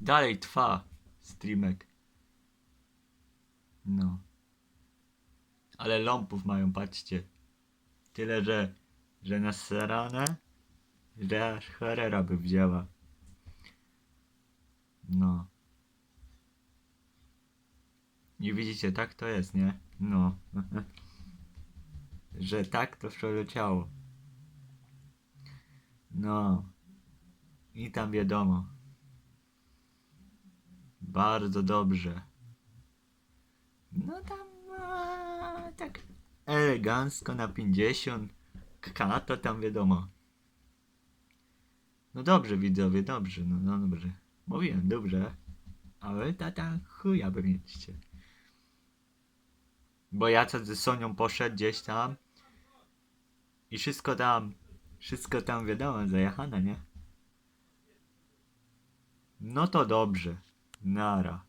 Dalej trwa streamek. No. Ale lampów mają, patrzcie. Tyle, że, że nasrane, że aż Herrera by wzięła. No. I widzicie, tak to jest, nie? No. że tak to przeleciało. No. I tam wiadomo. Bardzo dobrze. No tam a, tak elegancko na 50. K to tam wiadomo. No dobrze widzowie, dobrze, no, no dobrze. Mówiłem dobrze. Ale tata chuja by mieliście. Bo ja co ze Sonią poszedł gdzieś tam i wszystko tam, wszystko tam wiadomo, zajechane, nie? No to dobrze. Nara.